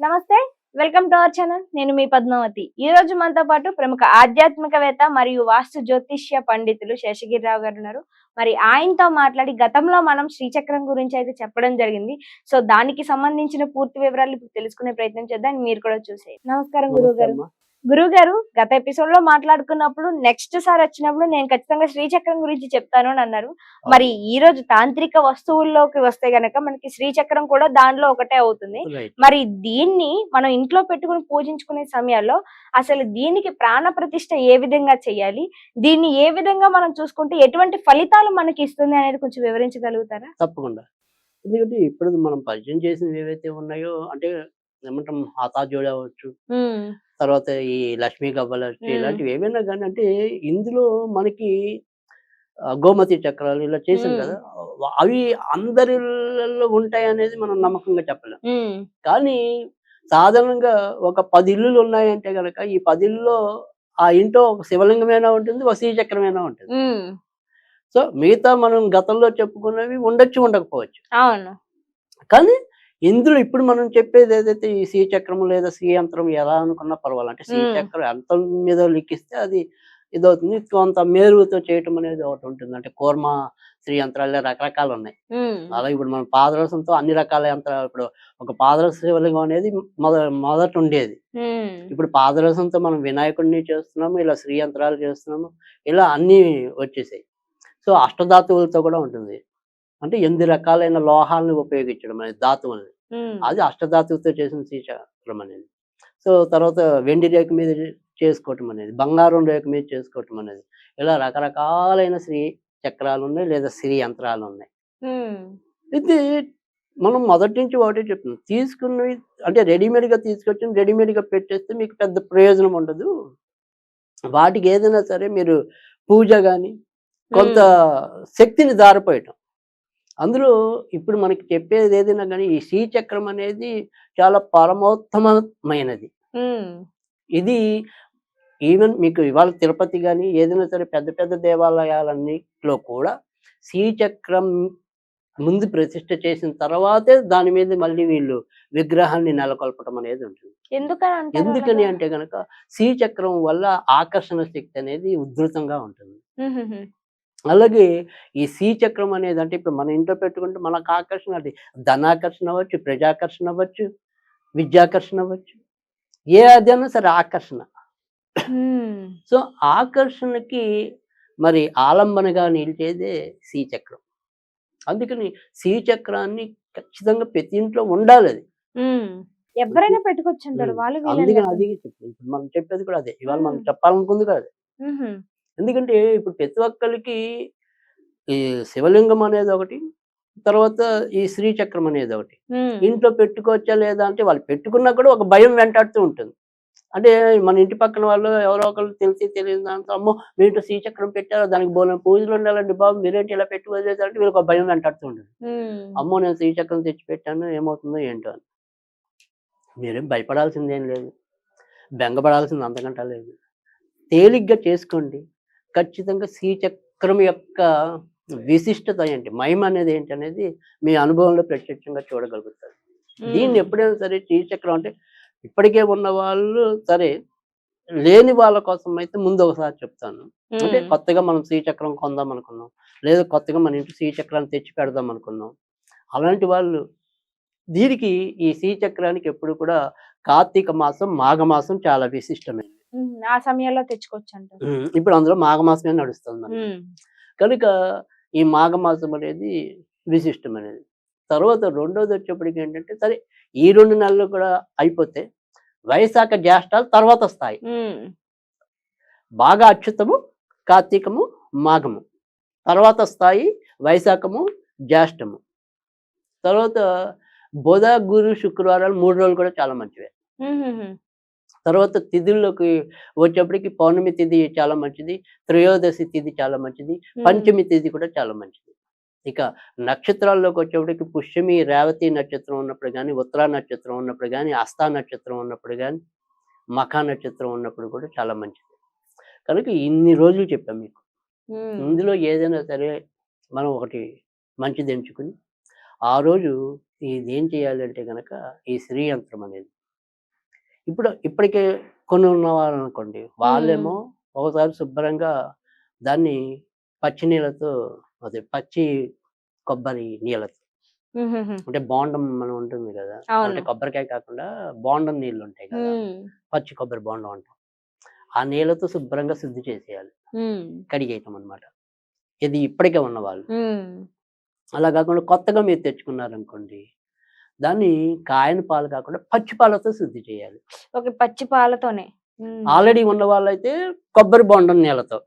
నమస్తే welcome to our channel. నేను మీ పద్మావతి. ఈ రోజు మనతో పాటు ప్రముఖ ఆధ్యాత్మికవేత్త మరియు వాస్తు జ్యోతిష్య పండితులు శేషగిరిరావు గారు ఉన్నారు. మరి ఆయనతో మాట్లాడి గతంలో మనం శ్రీచక్రం గురించి అయితే చెప్పడం జరిగింది. సో దానికి సంబంధించిన పూర్తి వివరాలు ఇప్పుడు తెలుసుకునే ప్రయత్నం చేద్దాం. మీరు కూడా చూసే నమస్కారం గురువు గారు. గురువు గారు గత ఎపిసోడ్లో మాట్లాడుకున్నప్పుడు నెక్స్ట్ సారి వచ్చినప్పుడు నేను ఖచ్చితంగా శ్రీచక్రం గురించి చెప్తాను అని అన్నారు. మరి ఈ రోజు తాంత్రిక వస్తువుల్లోకి వస్తే గనక మనకి శ్రీచక్రం కూడా దానిలో ఒకటే అవుతుంది. మరి దీన్ని మనం ఇంట్లో పెట్టుకుని పూజించుకునే సమయాల్లో అసలు దీనికి ప్రాణ ప్రతిష్ఠ ఏ విధంగా చేయాలి? దీన్ని ఏ విధంగా మనం చూసుకుంటే ఎటువంటి ఫలితాలు మనకి ఇస్తుంది అనేది కొంచెం వివరించగలుగుతారా? తప్పకుండా. ఎందుకంటే ఇప్పుడు మనం పరిచయం చేసినవి ఏవైతే ఉన్నాయో అంటే ఏమంటాం హాతాజోడి అవ్వచ్చు. తర్వాత ఈ లక్ష్మీ మ్మ్. ఇలాంటివి ఏమైనా కానీ అంటే ఇందులో మనకి గోమతి చక్రాలు ఇలా చేసాం. కదా అవి అందరిలో ఉంటాయి అనేది మనం నమ్మకంగా చెప్పలేం. కానీ సాధారణంగా ఒక పది ఇల్లులు ఉన్నాయంటే కనుక ఈ పది ఇల్లులో ఆ ఇంట్లో ఒక శివలింగమైనా ఉంటుంది ఒక శ్రీచక్రమైనా ఉంటుంది. సో మిగతా మనం గతంలో చెప్పుకున్నవి ఉండొచ్చు ఉండకపోవచ్చు. అవును. కానీ ఇందులో ఇప్పుడు మనం చెప్పేది ఏదైతే ఈ శ్రీ చక్రం లేదా శ్రీ యంత్రం ఎలా అనుకున్నా పర్వాలేదు. అంటే శ్రీ మ్మ్. చక్రం ఎంత మీద లిఖిస్తే అది ఇదవుతుంది. కొంత మేరుతో చేయటం అనేది ఒకటి ఉంటుంది. అంటే కూర్మ శ్రీ యంత్రాలు రకరకాలు ఉన్నాయి. అలా ఇప్పుడు మనం పాదరసంతో అన్ని రకాల యంత్రాలు ఇప్పుడు ఒక పాదరస శివలింగం అనేది మొద మొదట ఉండేది. ఇప్పుడు పాదరసంతో మనం వినాయకుడిని చేస్తున్నాము ఇలా శ్రీ యంత్రాలు చేస్తున్నాము ఇలా అన్నీ వచ్చేసాయి. సో అష్టధాతువులతో కూడా ఉంటుంది. అంటే ఎనిమిది రకాలైన లోహాలను ఉపయోగించడం అనేది ధాతువుల్ని అది అష్టధాతువుతో చేసిన శ్రీచక్రం అనేది. సో తర్వాత వెండి రేఖ మీద చేసుకోవటం అనేది బంగారం రేఖ మీద చేసుకోవటం అనేది. ఇలా రకరకాలైన శ్రీ చక్రాలు ఉన్నాయి లేదా శ్రీ యంత్రాలు ఉన్నాయి. ఇది మనం మొదటి నుంచి ఒకటే చెప్తున్నాం తీసుకున్నవి అంటే రెడీమేడ్గా తీసుకొచ్చి రెడీమేడ్గా పెట్టేస్తే మీకు పెద్ద ప్రయోజనం ఉండదు. వాటికి ఏదైనా సరే మీరు పూజ కానీ కొంత శక్తిని దారిపోయటం. అందులో ఇప్పుడు మనకి చెప్పేది ఏదైనా కానీ ఈ శ్రీచక్రం అనేది చాలా పరమోత్తమమైనది ఇది ఈవెన్ మీకు ఇవాళ తిరుపతి కానీ ఏదైనా సరే పెద్ద పెద్ద దేవాలయాలన్నిట్లో కూడా శ్రీచక్రం ముందు ప్రతిష్ఠ చేసిన తర్వాతే దాని మీద మళ్ళీ వీళ్ళు విగ్రహాన్ని నెలకొల్పటం అనేది ఉంటుంది ఎందుకని ఎందుకని? అంటే గనక శ్రీచక్రం వల్ల ఆకర్షణ శక్తి అనేది ఉధృతంగా ఉంటుంది. అలాగే ఈ శ్రీచక్రం అనేది అంటే ఇప్పుడు మన ఇంట్లో పెట్టుకుంటే మనకు ఆకర్షణ అది. ధనాకర్షణ అవ్వచ్చు ప్రజాకర్షణ అవ్వచ్చు విద్యాకర్షణ అవ్వచ్చు. ఏ అదైనా సరే ఆకర్షణ. సో ఆకర్షణకి మరి ఆలంబనగా నిలిచేదే శ్రీచక్రం అందుకని శ్రీచక్రాన్ని ఖచ్చితంగా ప్రతి ఇంట్లో ఉండాలి అది. ఎవరైనా పెట్టుకోవచ్చు అందుకని అది ఇప్పుడు మనం చెప్పేది కూడా అదే. ఇవాళ మనం. చెప్పాలనుకుంది కూడా అదే. ఎందుకంటే ఇప్పుడు ప్రతి ఒక్కరికి ఈ శివలింగం అనేది ఒకటి తర్వాత ఈ శ్రీచక్రం అనేది ఒకటి. ఇంట్లో పెట్టుకోవచ్చా లేదా అంటే వాళ్ళు పెట్టుకున్నా కూడా ఒక భయం వెంటాడుతూ ఉంటుంది. అంటే మన ఇంటి పక్కన వాళ్ళు ఎవరో ఒకరు తెలిసి తెలియదు దాంతో అమ్మో! మీ ఇంట్లో శ్రీచక్రం పెట్టారో దానికి బోన పూజలు ఉండాలండి బాబు మీరేంటి ఇలా పెట్టి వదిలేదంటే వీళ్ళకి ఒక భయం వెంటాడుతూ ఉంటుంది. మ్మ్. అమ్మో! నేను శ్రీచక్రం తెచ్చి పెట్టాను ఏమవుతుందో ఏంటో అని. మీరేం భయపడాల్సిందేం లేదు. బెంగపడాల్సింది అంతకంటే లేదు. తేలిగ్గా చేసుకోండి. ఖచ్చితంగా శ్రీచక్రం యొక్క విశిష్టత ఏంటి? మహిమ అనేది ఏంటి అనేది మీ అనుభవంలో ప్రత్యక్షంగా చూడగలుగుతారు. దీన్ని ఎప్పుడైనా సరే శ్రీచక్రం అంటే ఇప్పటికే ఉన్న వాళ్ళు సరే లేని వాళ్ళ కోసం అయితే ముందు ఒకసారి చెప్తాను. అంటే. కొత్తగా మనం శ్రీచక్రం కొందాం అనుకున్నాం. లేదా కొత్తగా మన ఇంటి శ్రీచక్రాన్ని తెచ్చి పెడదాం అనుకున్నాం. అలాంటి వాళ్ళు దీనికి ఈ శ్రీచక్రానికి ఎప్పుడు కూడా కార్తీక మాసం మాఘమాసం చాలా విశిష్టమైనది. ఆ సమయంలో తెచ్చుకోవచ్చు ఉమ్, ఇప్పుడు అందులో మాఘమాసమే నడుస్తుంది. కనుక ఈ మాఘమాసం అనేది విశిష్టమైనది తర్వాత రెండోది వచ్చేప్పటికి ఏంటంటే సరే ఈ రెండు నెలలు కూడా అయిపోతే వైశాఖ జ్యేష్ఠాలు తర్వాత వస్తాయి. బాగా అచ్యుతము కార్తీకము మాఘము. తర్వాత స్థాయి వైశాఖము జ్యేష్ఠము. తర్వాత బుధ గురు శుక్రవారాలు మూడు రోజులు కూడా చాలా మంచివే. తర్వాత తిథుల్లోకి వచ్చేప్పటికి పౌర్ణమి తిథి చాలా మంచిది త్రయోదశి తిథి చాలా మంచిది పంచమి తిథి కూడా చాలా మంచిది. ఇక నక్షత్రాల్లోకి వచ్చేప్పటికి పుష్యమి రేవతి నక్షత్రం ఉన్నప్పుడు కానీ ఉత్తరా నక్షత్రం ఉన్నప్పుడు కానీ అస్తా నక్షత్రం ఉన్నప్పుడు కానీ మఖా నక్షత్రం ఉన్నప్పుడు కూడా చాలా మంచిది. కనుక ఇన్ని రోజులు చెప్పాం మీకు. ఇందులో ఏదైనా సరే మనం ఒకటి మంచిది ఎంచుకుని ఆ రోజు ఇది ఏం చేయాలంటే కనుక ఈ శ్రీ యంత్రం అనేది ఇప్పుడు ఇప్పటికే కొన్ని ఉన్నవారు అనుకోండి వాళ్ళేమో ఒకసారి శుభ్రంగా దాన్ని పచ్చి నీళ్ళతో అదే పచ్చి కొబ్బరి నీళ్ళతో. అంటే బోండం మనం ఉంటుంది కదా. అంటే కొబ్బరికాయ కాకుండా బోండం నీళ్ళు ఉంటాయి కదా! పచ్చి కొబ్బరి బోండం అంటాం. ఆ నీళ్ళతో శుభ్రంగా శుద్ధి చేసేయాలి. కడిగేయటం అనమాట ఇది ఇప్పటికే ఉన్నవాళ్ళు. అలా కాకుండా కొత్తగా మీరు తెచ్చుకున్నారనుకోండి దాన్ని కాయని పాలు కాకుండా పచ్చి పాలతో శుద్ధి చేయాలి. ఓకే పచ్చి పాలతోనే. ఆల్రెడీ ఉన్న వాళ్ళైతే కొబ్బరి బొండం నీళ్ళతో.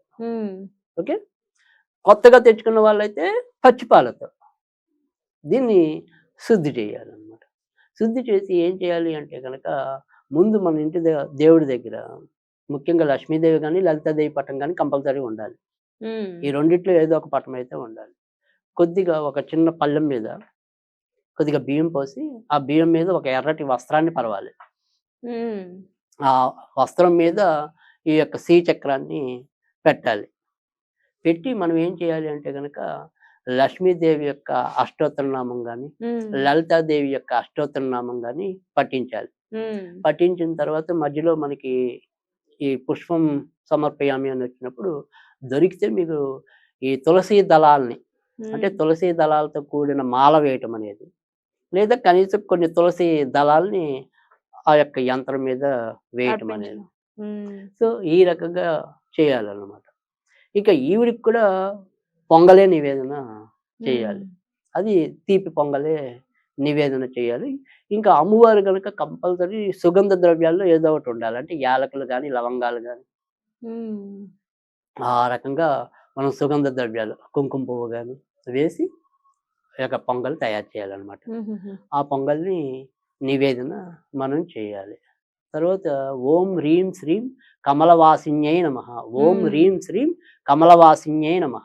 ఓకే? కొత్తగా తెచ్చుకున్న వాళ్ళైతే పచ్చి పాలతో. దీన్ని శుద్ధి చేయాలన్నమాట. శుద్ధి చేసి ఏం చేయాలి అంటే కనుక ముందు మన ఇంటి దేవుడి దగ్గర ముఖ్యంగా లక్ష్మీదేవి కానీ లలితాదేవి పటం కానీ కంపల్సరీ ఉండాలి. ఈ రెండిట్లో ఏదో ఒక పటం అయితే ఉండాలి. కొద్దిగా ఒక చిన్న పళ్ళెం మీద కొద్దిగా బియ్యం పోసి ఆ బియ్యం మీద ఒక ఎర్రటి వస్త్రాన్ని పరవాలి. ఆ వస్త్రం మీద ఈ యొక్క శ్రీ చక్రాన్ని పెట్టాలి. పెట్టి మనం ఏం చేయాలి అంటే కనుక లక్ష్మీదేవి యొక్క అష్టోత్తర నామం కానీ ఉమ్, లలితాదేవి యొక్క అష్టోత్తర నామం కానీ పఠించాలి. పఠించిన తర్వాత మధ్యలో మనకి ఈ పుష్పం సమర్పయామి అని వచ్చినప్పుడు దొరికితే మీకు ఈ తులసి దళాల్ని అంటే తులసి దళాలతో కూడిన మాల వేయటం అనేది లేదా కనీసం కొన్ని తులసి దళాల్ని ఆ యొక్క యంత్రం మీద వేయటం అనేది. సో ఈ రకంగా చేయాలన్నమాట. ఇక ఈవిడికి కూడా పొంగలే నివేదన చేయాలి. అది తీపి పొంగలే నివేదన చేయాలి. ఇంకా అమ్మవారు కనుక కంపల్సరీ సుగంధ ద్రవ్యాల్లో ఏదో ఒకటి ఉండాలి. అంటే యాలకులు కానీ లవంగాలు కానీ ఆ రకంగా మనం సుగంధ ద్రవ్యాలు కుంకుమ పువ్వు కానీ వేసి యొక్క పొంగల్ తయారు చేయాలన్నమాట. ఆ పొంగల్ని నివేదన మనం చేయాలి. తర్వాత ఓం హ్రీం శ్రీం కమలవాసిన్యై నమ. ఓం. హ్రీం శ్రీం కమలవాసిన్యై నమ.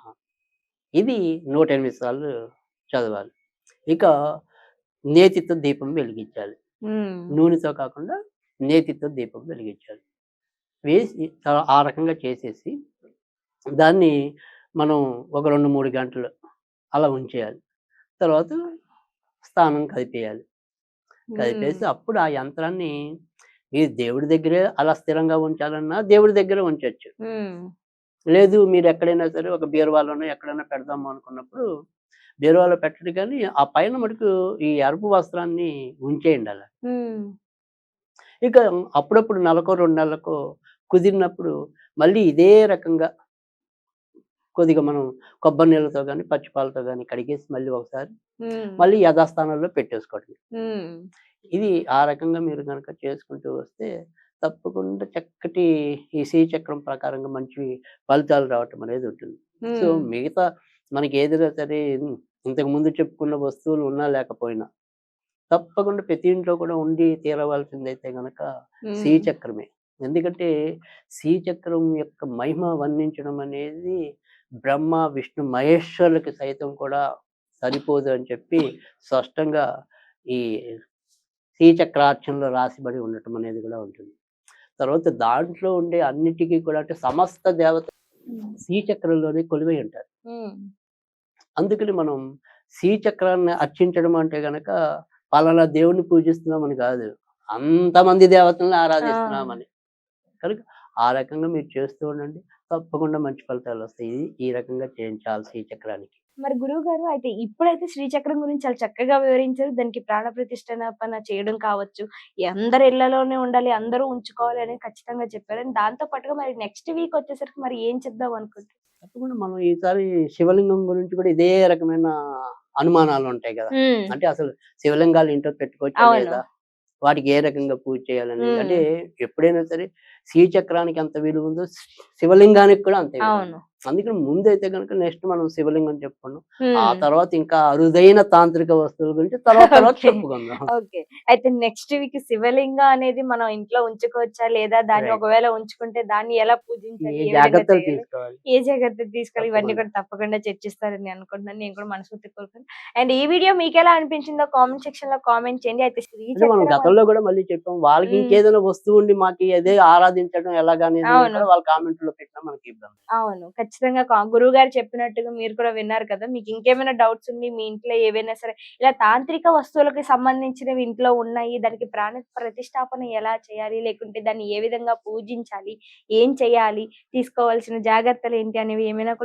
ఇది నూట ఎనిమిది సార్లు చదవాలి. ఇక నేతితో దీపం వెలిగించాలి. నూనెతో కాకుండా నేతితో దీపం వెలిగించాలి. వేసి ఆ రకంగా చేసేసి దాన్ని మనం ఒక రెండు మూడు గంటలు అలా ఉంచేయాలి. తర్వాత స్నానం కదిపేయాలి. కదిపేసి అప్పుడు ఆ యంత్రాన్ని మీరు దేవుడి దగ్గరే అలా స్థిరంగా ఉంచాలన్నా దేవుడి దగ్గరే ఉంచవచ్చు లేదు మీరు ఎక్కడైనా సరే ఒక బీరువాలోనో ఎక్కడైనా పెడదాము అనుకున్నప్పుడు బీరువాలో పెట్టడు కానీ ఆ పైన మటుకు ఈ ఎరుపు వస్త్రాన్ని ఉంచేయండి అలా ఇక అప్పుడప్పుడు నెలకో రెండు నెలలకో కుదిరినప్పుడు మళ్ళీ ఇదే రకంగా కొద్దిగా మనం కొబ్బరి నీళ్ళతో కానీ పచ్చిపాలతో కానీ కడిగేసి మళ్ళీ ఒకసారి మళ్ళీ యథాస్థానంలో పెట్టేసుకోవడం ఇది ఆ రకంగా మీరు కనుక చేసుకుంటూ వస్తే తప్పకుండా చక్కటి ఈ శ్రీ చక్రం ప్రకారంగా మంచి ఫలితాలు రావటం అనేది ఉంటుంది. సో మిగతా మనకి ఏదైనా సరే ఇంతకు ముందు చెప్పుకున్న వస్తువులు ఉన్నా లేకపోయినా తప్పకుండా ప్రతి ఇంట్లో కూడా ఉండి తీరవలసిందైతే గనక ఉమ్, శ్రీచక్రమే ఎందుకంటే శ్రీచక్రం యొక్క మహిమ వర్ణించడం అనేది బ్రహ్మ విష్ణు మహేశ్వరులకి సైతం కూడా సరిపోదు అని చెప్పి స్పష్టంగా ఈ శ్రీచక్రార్చనలో రాసిబడి ఉండటం అనేది కూడా ఉంటుంది. తర్వాత దాంట్లో ఉండే అన్నిటికీ కూడా అంటే సమస్త దేవత శ్రీచక్రంలోనే కొలువై ఉంటారు. అందుకని మనం శ్రీచక్రాన్ని అర్చించడం అంటే గనక పలానా దేవుణ్ణి పూజిస్తున్నామని కాదు అంతమంది దేవతలను ఆరాధిస్తున్నామని. కనుక ఆ రకంగా మీరు చేస్తూ ఉండండి. తప్పకుండా మంచి ఫలితాలు వస్తాయి. ఈ రకంగా చేయించాలి శ్రీచక్రానికి మరి గురువు గారు అయితే ఇప్పుడైతే శ్రీచక్రం గురించి చాలా చక్కగా వివరించారు. దానికి ప్రాణ ప్రతిష్టపన చేయడం కావచ్చు అందరు ఇళ్ళలోనే ఉండాలి అందరూ ఉంచుకోవాలి అని ఖచ్చితంగా చెప్పారు అండ్ దాంతో పాటుగా మరి నెక్స్ట్ వీక్ వచ్చేసరికి మరి ఏం చెప్దాం అనుకుంటున్నారు? తప్పకుండా మనం ఈసారి శివలింగం గురించి కూడా ఇదే రకమైన అనుమానాలు ఉంటాయి కదా. అంటే అసలు శివలింగాలు ఇంట్లో పెట్టుకోవచ్చా. లేదా? వాటికి ఏ రకంగా పూజ చేయాలని. అంటే ఎప్పుడైనా సరే శ్రీచక్రానికి ఎంత విలువ ఉందో శివలింగానికి కూడా అంతే విలువ. అవును. అందుకని ముందైతే కనుక నెక్స్ట్ మనం శివలింగం చెప్పుకున్నాం. ఆ తర్వాత ఇంకా అరుదైన తాంత్రిక వస్తువుల గురించి తర్వాత. చెప్పుకుందాం. ఓకే. అయితే నెక్స్ట్ వీక్ శివలింగ అనేది మనం ఇంట్లో ఉంచుకోవచ్చా? లేదా దాన్ని. ఒకవేళ ఉంచుకుంటే దాన్ని ఎలా పూజించాలి? జాగ్రత్తలు? తీసుకోవాలి? ఏ జాగ్రత్తలు తీసుకోవాలి? ఇవన్నీ. కూడా తప్పకుండా చర్చిస్తారని అనుకుంటున్నాను. నేను కూడా మనస్ఫూర్తి కోరుకున్నాను అండ్ ఈ వీడియో మీకు ఎలా అనిపించిందో కామెంట్ సెక్షన్లో కామెంట్ చేయండి. అయితే మనం గతంలో కూడా మళ్ళీ చెప్పాం. వాళ్ళకి. ఇంకేదైనా వస్తువు ఉండి మాకు అదే ఆరాధించడం ఎలాగనేది వాళ్ళ కామెంట్లో పెట్టినా మనకి ఇబ్బంది. అవును. ఖచ్చితంగా. ఖచ్చితంగా గురువు గారు చెప్పినట్టుగా మీరు కూడా విన్నారు కదా. మీకు ఇంకేమైనా డౌట్స్ ఉండి మీ ఇంట్లో ఏవైనా సరే ఇలా తాంత్రిక వస్తువులకు సంబంధించినవి ఇంట్లో ఉన్నాయి. దానికి ప్రాణ ప్రతిష్టాపన ఎలా చేయాలి? లేకుంటే దాన్ని ఏ విధంగా పూజించాలి? ఏం చేయాలి? తీసుకోవాల్సిన జాగ్రత్తలు ఏంటి? అనేవి ఏమైనా కూడా